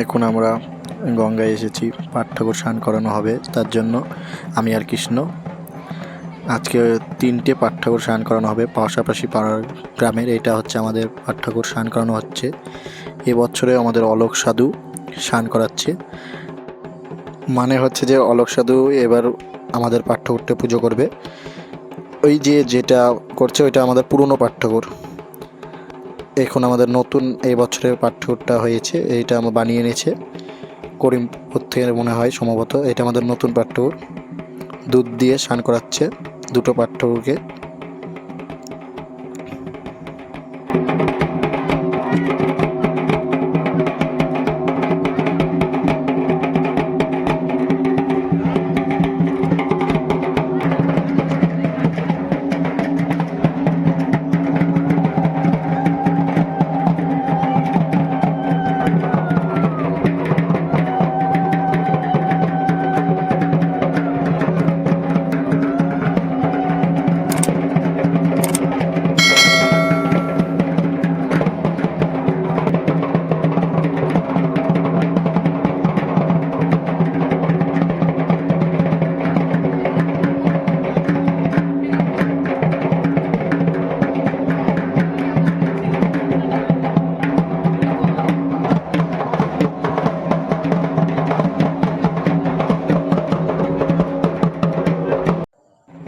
এখন আমরা গঙ্গায় এসেছি পাট ঠাকুর স্নান করানো হবে, তার জন্য আমি আর কৃষ্ণ। আজকে তিনটে পাট ঠাকুর স্নান করানো হবে পাশাপাশি পাড়ার গ্রামের, এটা হচ্ছে আমাদের পাট ঠাকুর স্নান করানো হচ্ছে। এবছরে আমাদের অলোক সাধু স্নান করাচ্ছে। মানে হচ্ছে যে অলোক সাধু এবার আমাদের পাট ঠাকুরটা পুজো করবে। ওই যে যেটা করছে ওইটা আমাদের পুরনো পাট ঠাকুর। এখন আমাদের নতুন এই বছরের পাঠ্যটা হয়েছে, এইটা আমরা বানিয়ে এনেছে। করিমপুর থেকে মনে হয় সম্ভবত এটা আমাদের নতুন পাঠ্য দুধ দিয়ে স্নান করাচ্ছে দুটো পাট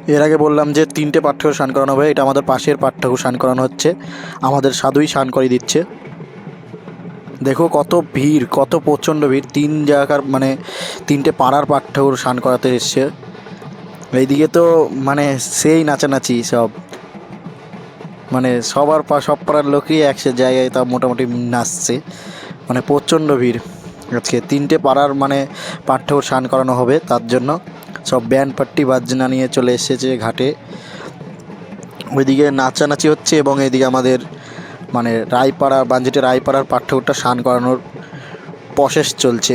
এর আগে বললাম যে তিনটে ঠাকুর স্নান করানো হবে, এটা আমাদের পাশের ঠাকুর স্নান করানো হচ্ছে। আমাদের সাধুই স্নান করিয়ে দিচ্ছে। দেখো কত ভিড়, কত প্রচণ্ড ভিড়। তিন জায়গার মানে তিনটে পাড়ার ঠাকুর স্নান করাতে এসছে। এইদিকে তো মানে সেই নাচানাচি সব। মানে সবার পা, সব পাড়ার লোকই একসে জায়গায় তা মোটামুটি নাচছে। মানে প্রচণ্ড ভিড় আজকে। তিনটে পাড়ার মানে ঠাকুর স্নান করানো হবে তার জন্য। সব ব্যান্ড পার্টি বাজনা নিয়ে চলে এসেছে ঘাটে। ওইদিকে নাচানাচি হচ্ছে এবং এইদিকে আমাদের মানে রায়পাড়া, বাঞ্জিটে রায়পাড়ার পাঠ্যটা স্নান করানোর প্রসেস চলছে।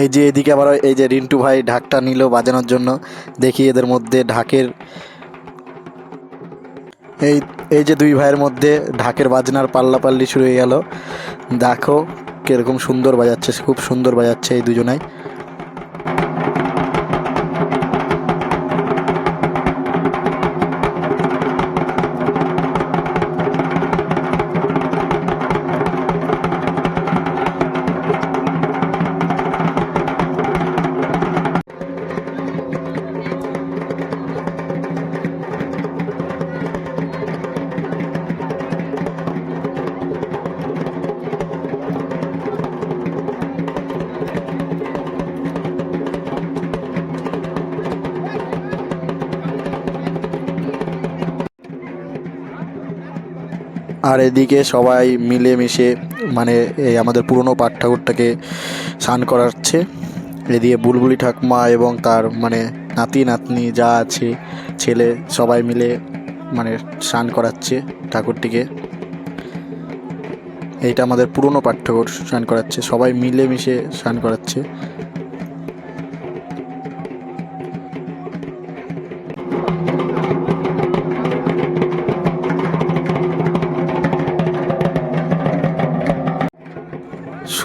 এই যে এদিকে আবার এই যে রিন্টু ভাই ঢাকটা নিল বাজানোর জন্য। দেখি এদের মধ্যে ঢাকের এই এই যে দুই ভাইয়ের মধ্যে ঢাকের বাজনার পাল্লাপাল্লি শুরু হয়ে গেল। দেখো কীরকম সুন্দর বাজাচ্ছে, খুব সুন্দর বাজাচ্ছে এই দুজনাই। আর এদিকে সবাই মিলেমিশে মানে এই আমাদের পুরনো পাট ঠাকুরটাকে স্নান করাচ্ছে। এদিকে বুলবুলি ঠাকুমা এবং তার মানে নাতি, নাতনি যা আছে, ছেলে সবাই মিলে মানে স্নান করাচ্ছে ঠাকুরটিকে। এইটা আমাদের পুরনো পাট ঠাকুর স্নান করাচ্ছে। সবাই মিলেমিশে স্নান করাচ্ছে।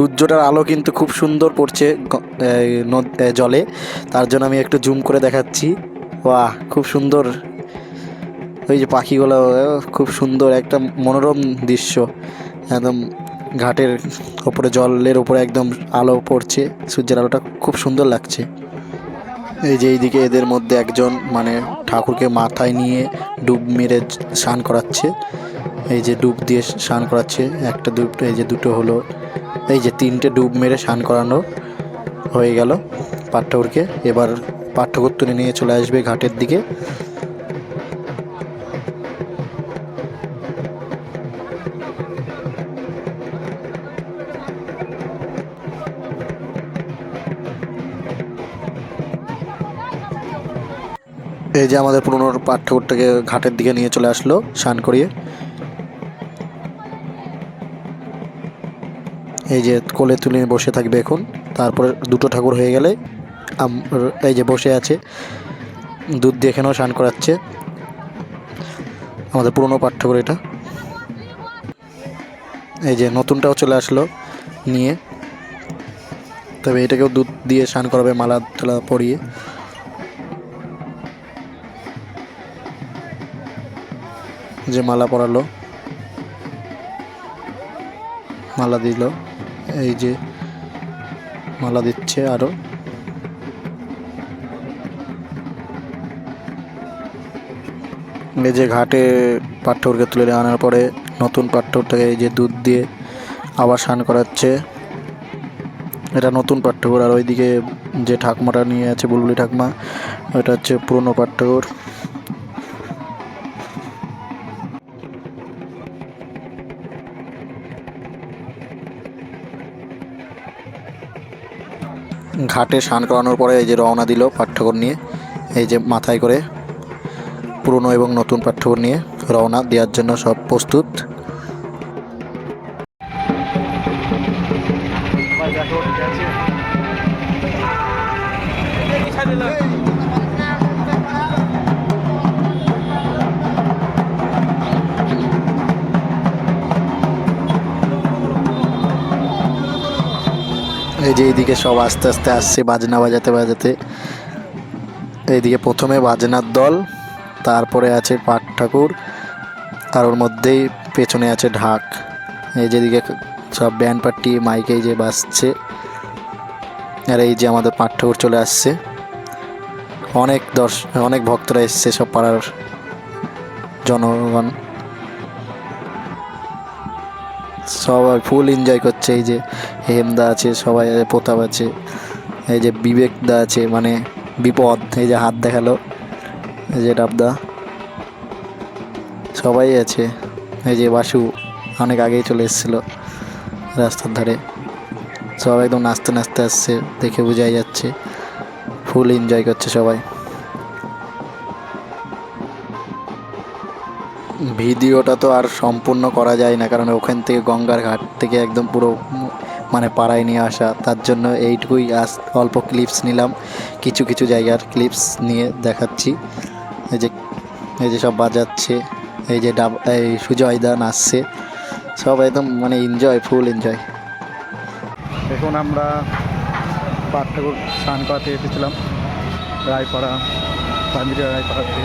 সূর্যটার আলো কিন্তু খুব সুন্দর পড়ছে জলে। তার জন্য আমি একটু জুম করে দেখাচ্ছি। বাহ খুব সুন্দর। ওই যে পাখিগুলো খুব সুন্দর, একটা মনোরম দৃশ্য। একদম ঘাটের ওপরে, জলের ওপরে একদম আলো পড়ছে। সূর্যের আলোটা খুব সুন্দর লাগছে। এই যে এইদিকে এদের মধ্যে একজন মানে ঠাকুরকে মাথায় নিয়ে ডুব মেরে স্নান করাচ্ছে। এই যে ডুব দিয়ে স্নান করাচ্ছে। একটা ডুব এই যে দুটো হলো এই যে তিনটে ডুব মেরে স্নান করানো হয়ে গেল পাট ঠাকুরকে এবার পাট ঠাকুর তুলে নিয়ে চলে আসবে ঘাটের দিকে। এই যে আমাদের পুরনো পাট ঠাকুরটাকে ঘাটের দিকে নিয়ে চলে আসলো স্নান করিয়ে। এই যে কোলে তুলে বসে থাকবে এখন, তারপরে দুটো ঠাকুর হয়ে গেলে এই যে বসে আছে, দুধ দিয়ে এখানেও স্নান করাচ্ছে। আমাদের পুরনো পাট ঠাকুর এটা। এই যে নতুনটাও চলে আসলো নিয়ে। তবে এটাকেও দুধ দিয়ে স্নান করাবে, মালা টালা পরিয়ে। যে মালা পরালো, মালা দিল। এই যে মালা দিচ্ছে আরও। এই যে ঘাটে পাঠ্যরকে তুলে আনার পরে নতুন পাঠ্যরটাকে এই যে দুধ দিয়ে আবার স্নান করাচ্ছে। এটা নতুন পাঠ্যকর আর ওইদিকে যে ঠাকুমাটা নিয়ে আছে, বুলবুলি ঠাকুমা ওটা হচ্ছে পুরনো পাঠ্যকর ঘাটে স্নান করানোর পরে এই যে রওনা দিল পাঠ্যকর নিয়ে, এই যে মাথায় করে পুরনো এবং নতুন পাঠ্যকর নিয়ে রওনা দেওয়ার জন্য সব প্রস্তুত। এই যে এইদিকে সব আস্তে আস্তে আসছে বাজনা বাজাতে বাজাতে। এইদিকে প্রথমে বাজনার দল, তারপরে আছে পাট ঠাকুর, আর ওর মধ্যেই পেছনে আছে ঢাক। এই যেদিকে সব ব্যান্ড পার্টি, মাইকে যে বাজছে। আর এই যে আমাদের পাট ঠাকুর চলে আসছে। অনেক দর্শ, অনেক ভক্তরা এসছে সব পাড়ার জনগণ। সবাই ফুল এনজয় করছে এই যে হেমদা আছে সবাই আছে, প্রতাপ আছে এই যে বিবেক দা আছে মানে বিপদ এই যে হাত দেখাল এই যে ডাবদা সবাই আছে এই যে বাসু অনেক আগেই চলে এসেছিল রাস্তার ধারে সবাই একদম নাচতে নাচতে আসছে দেখে বোঝাই যাচ্ছে ফুল এনজয় করছে সবাই। ভিডিওটা তো আর সম্পূর্ণ করা যায় না, কারণ ওখান থেকে গঙ্গার ঘাট থেকে একদম পুরো মানে পাড়ায় নিয়ে আসা। তার জন্য এইটুকুই আস অল্প ক্লিপস নিলাম। কিছু কিছু জায়গার ক্লিপস নিয়ে দেখাচ্ছি। এই যে এই যে সব বাজাচ্ছে, এই যে ডাব, এই সুজয়দা নাচছে। সব একদম মানে এনজয় ফুল এনজয় এখন আমরা পাট ঠাকুর স্নান করাতে এসেছিলাম, রায়পাড়া পাঞ্জিরা রায়পাড়াতে।